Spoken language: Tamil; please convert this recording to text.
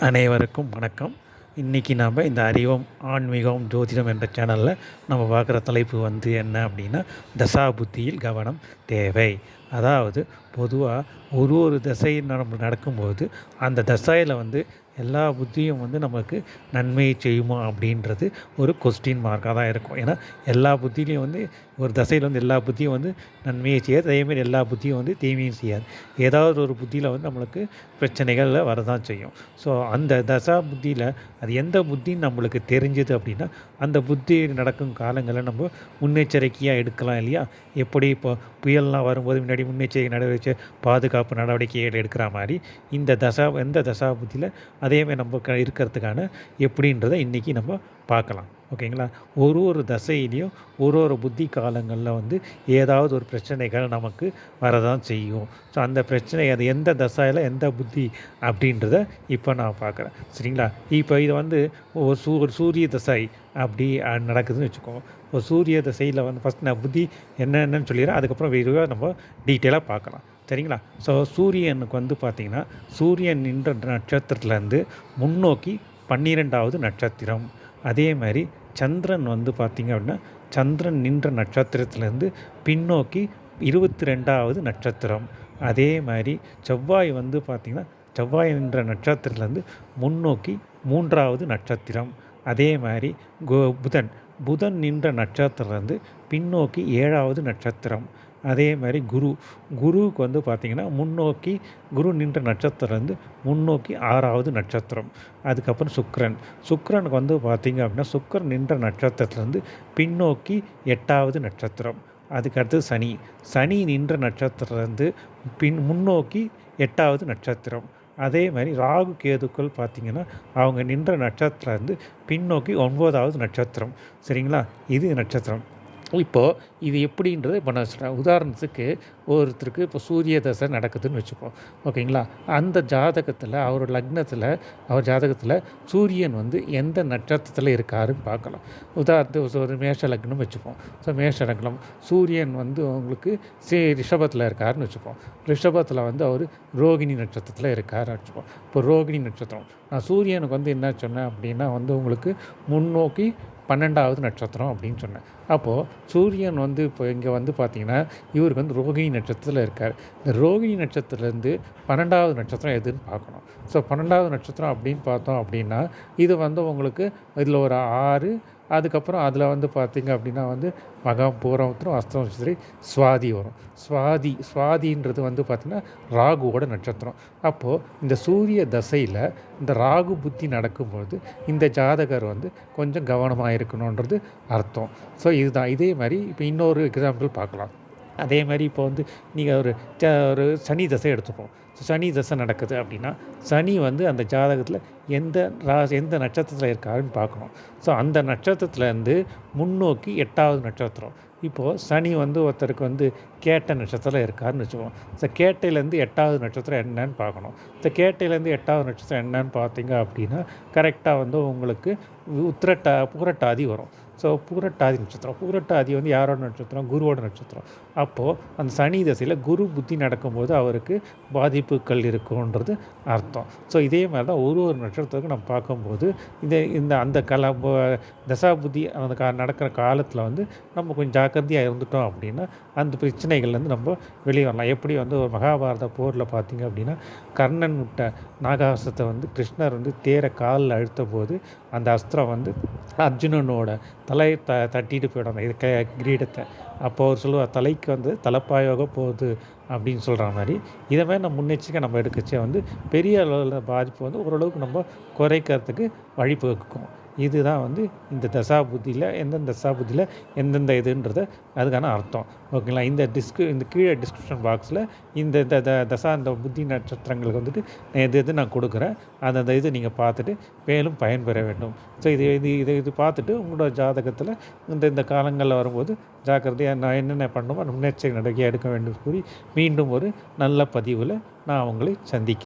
அனைவருக்கும் வணக்கம். இன்றைக்கி நாம் இந்த அறிவம் ஆன்மீகம் ஜோதிடம் என்ற சேனலில் நம்ம பார்க்குற தலைப்பு வந்து என்ன அப்படின்னா தசா புத்தியில் கவனம் தேவை. அதாவது பொதுவாக ஒரு ஒரு தசை நம்ம நடக்கும்போது அந்த தசையில் வந்து எல்லா புத்தியும் வந்து நமக்கு நன்மையை செய்யுமா அப்படின்றது ஒரு கொஸ்டின் மார்க்காக தான் இருக்கும். ஏன்னா எல்லா புத்திலையும் வந்து ஒரு தசையில் வந்து எல்லா புத்தியும் வந்து நன்மையை செய்யாது. அதேமாதிரி எல்லா புத்தியும் வந்து தீமையும் செய்யாது. ஏதாவது ஒரு புத்தியில் வந்து நம்மளுக்கு பிரச்சனைகள் வரதான் செய்யும். ஸோ அந்த தசா புத்தியில் அது எந்த புத்தின்னு நம்மளுக்கு தெரிஞ்சது அப்படின்னா அந்த புத்தி நடக்கும் காலங்களில் நம்ம முன்னெச்சரிக்கையாக எடுக்கலாம் இல்லையா? எப்படி இப்போ புயல்லாம் வரும்போது முன்னாடி முன்னெச்சரிக்கை நடவடிக்கை பாதுகாப்பு நடவடிக்கைகள் எடுக்கிற மாதிரி இந்த தசா எந்த தசா புத்தியில் அதேமாதிரி நம்ம க இருக்கிறதுக்கான எப்படின்றத இன்றைக்கி நம்ம பார்க்கலாம். ஓகேங்களா? ஒரு ஒரு தசையிலையும் ஒரு ஒரு புத்தி காலங்களில் வந்து ஏதாவது ஒரு பிரச்சனைகள் நமக்கு வரதான் செய்யும். ஸோ அந்த பிரச்சனை அது எந்த தசையில் எந்த புத்தி அப்படின்றத இப்போ நான் பார்க்குறேன். சரிங்களா? இப்போ இது வந்து ஒரு சூ ஒரு சூரிய தசை அப்படி நடக்குதுன்னு வச்சுக்கோங்க இப்போ சூரிய தசையில் வந்து ஃபஸ்ட் நான் புத்தி என்னென்னு சொல்லிடுறேன். அதுக்கப்புறம் விரிவாக நம்ம டீட்டெயிலாக பார்க்கலாம். சரிங்களா? ஸோ சூரியனுக்கு வந்து பார்த்திங்கன்னா சூரியன் நின்ற நட்சத்திரத்துலேருந்து முன்னோக்கி பன்னிரெண்டாவது நட்சத்திரம். அதே மாதிரி சந்திரன் வந்து பார்த்திங்க அப்படின்னா சந்திரன் நின்ற நட்சத்திரத்துலேருந்து பின்னோக்கி இருபத்தி ரெண்டாவது நட்சத்திரம். அதே மாதிரி செவ்வாய் வந்து பார்த்திங்கன்னா செவ்வாய் நின்ற நட்சத்திரத்துலேருந்து முன்னோக்கி மூன்றாவது நட்சத்திரம். அதே மாதிரி கோ புதன் புதன் நின்ற நட்சத்திரத்துலேருந்து பின்னோக்கி ஏழாவது நட்சத்திரம். அதே மாதிரி குரு குருவுக்கு வந்து பார்த்திங்கன்னா முன்னோக்கி குரு நின்ற நட்சத்திரம் வந்து முன்னோக்கி ஆறாவது நட்சத்திரம். அதுக்கப்புறம் சுக்கரன். சுக்கரனுக்கு வந்து பார்த்திங்க அப்படின்னா சுக்கிரன் நின்ற நட்சத்திரத்துலேருந்து பின்னோக்கி எட்டாவது நட்சத்திரம். அதுக்கடுத்து சனி. சனி நின்ற நட்சத்திரத்துலேருந்து பின் முன்னோக்கி எட்டாவது நட்சத்திரம். அதே மாதிரி ராகு கேதுக்கள் பார்த்திங்கன்னா அவங்க நின்ற நட்சத்திரம் வந்து பின்னோக்கி ஒன்பதாவது நட்சத்திரம். சரிங்களா? இது நட்சத்திரம். இப்போது இது எப்படின்றது இப்போ நான் சொல்கிறேன் உதாரணத்துக்கு ஒருத்தருக்கு இப்போ சூரிய தசை நடக்குதுன்னு வச்சுப்போம் ஓகேங்களா? அந்த ஜாதகத்தில் அவர் லக்னத்தில் அவர் ஜாதகத்தில் சூரியன் வந்து எந்த நட்சத்திரத்தில் இருக்காருன்னு பார்க்கலாம். உதாரணத்துக்கு ஒரு மேஷ லக்னம் வச்சுப்போம் ஸோ மேஷ லக்னம் சூரியன் வந்து உங்களுக்கு சி ரிஷபத்தில் இருக்காருன்னு வச்சுப்போம் ரிஷபத்தில் வந்து அவர் ரோகிணி நட்சத்திரத்தில் இருக்காருன்னு வச்சுப்போம் இப்போ ரோகிணி நட்சத்திரம் நான் சூரியனுக்கு வந்து என்ன சொன்னேன் அப்படின்னா வந்து உங்களுக்கு முன்னோக்கி பன்னெண்டாவது நட்சத்திரம் அப்படின்னு சொன்னேன். அப்போது சூரியன் வந்து இப்போ இங்கே வந்து பார்த்திங்கன்னா இவருக்கு வந்து ரோகிணி நட்சத்திரத்தில் இருக்கார். இந்த ரோகிணி நட்சத்திரத்துலேருந்து பன்னெண்டாவது நட்சத்திரம் எதுன்னு பார்க்கணும். ஸோ பன்னெண்டாவது நட்சத்திரம் அப்படின்னு பார்த்தோம் அப்படின்னா இது வந்து உங்களுக்கு இதில் ஒரு ஆறு அதுக்கப்புறம் அதில் வந்து பார்த்திங்க அப்படின்னா வந்து மகம் பூரம் உத்திரம் அஸ்தம் சரி சுவாதி வரும். சுவாதி சுவாதின்றது வந்து பார்த்திங்கன்னா ராகுவோட நட்சத்திரம். அப்போது இந்த சூரிய தசையில் இந்த ராகு புத்தி நடக்கும்போது இந்த ஜாதகர் வந்து கொஞ்சம் கவனமாக இருக்கணுன்றது அர்த்தம். ஸோ இதுதான். இதே மாதிரி இப்போ இன்னொரு எக்ஸாம்பிள் பார்க்கலாம். அதே மாதிரி இப்போ வந்து நீங்கள் ஒரு ச ஒரு சனி தசை எடுத்துப்போம். ஸோ சனி தசை நடக்குது அப்படின்னா சனி வந்து அந்த ஜாதகத்தில் எந்த ரா எந்த நட்சத்திரத்தில் இருக்காருன்னு பார்க்கணும். ஸோ அந்த நட்சத்திரத்துலேருந்து முன்னோக்கி எட்டாவது நட்சத்திரம். இப்போது சனி வந்து ஒருத்தருக்கு வந்து கேட்ட நட்சத்திரம் இருக்காருன்னு வச்சுப்போம் ஸோ கேட்டையிலேருந்து எட்டாவது நட்சத்திரம் என்னன்னு பார்க்கணும். ஸோ கேட்டையிலேருந்து எட்டாவது நட்சத்திரம் என்னன்னு பார்த்தீங்க அப்படின்னா கரெக்டாக வந்து உங்களுக்கு உத்திரட்டா புரட்டாதி வரும். ஸோ பூரட்டாதி நட்சத்திரம் பூரட்டாதி வந்து யாரோட நட்சத்திரம்? குருவோட நட்சத்திரம். அப்போது அந்த சனி தசையில் குரு புத்தி நடக்கும்போது அவருக்கு பாதிப்புகள் இருக்குன்றது அர்த்தம். ஸோ இதே மாதிரி தான் ஒரு ஒரு நட்சத்திரத்துக்கு நம்ம பார்க்கும்போது இந்த இந்த அந்த கல தசா புத்தி அந்த கா நடக்கிற காலத்தில் வந்து நம்ம கொஞ்சம் ஜாக்கிரதையாக இருந்துட்டோம் அப்படின்னா அந்த பிரச்சனைகள்லேருந்து நம்ம வெளியே வரலாம். எப்படி வந்து ஒரு மகாபாரத போரில் பார்த்தீங்க அப்படின்னா கர்ணன் விட்ட நாகாசத்தை வந்து கிருஷ்ணர் வந்து தேரை காலில் அழுத்த போது அந்த அஸ்திரம் வந்து அர்ஜுனனோட தலையை த தட்டிட்டு போயிடும் இது க கிரீடத்தை. அப்போ அவர் சொல்லுவார் தலைக்கு வந்து தலைப்பாயோக போகுது அப்படின்னு சொல்கிற மாதிரி. இதை மாதிரி நம்ம முன்னெச்சரிக்கை நம்ம எடுக்கச்சே வந்து பெரிய அளவில் பாதிப்பு வந்து ஓரளவுக்கு நம்ம குறைக்கிறதுக்கு வழிபகுக்கும் இதுதான் வந்து இந்த தசா புத்தியில் எந்தெந்த தசா புத்தியில் எந்தெந்த இதுன்றத அதுக்கான அர்த்தம். ஓகேங்களா? இந்த டிஸ்க் இந்த கீழே டிஸ்கிரிப்ஷன் பாக்ஸில் இந்த த த- தசா இந்த புத்தி நட்சத்திரங்களுக்கு வந்துட்டு நான் எது எது நான் கொடுக்குறேன் அந்த அந்த இது நீங்கள் பார்த்துட்டு மேலும் பயன்பெற வேண்டும். ஸோ இது இது இது இது பார்த்துட்டு உங்களோட ஜாதகத்தில் இந்த இந்த காலங்களில் வரும்போது ஜாக்கிரதையாக நான் என்னென்ன பண்ணணுமோ முன்னெச்சரிக்கை நடவடிக்கை எடுக்க வேண்டும் கூறி மீண்டும் ஒரு நல்ல பதிவில் நான் அவங்களை சந்திக்கிறேன்.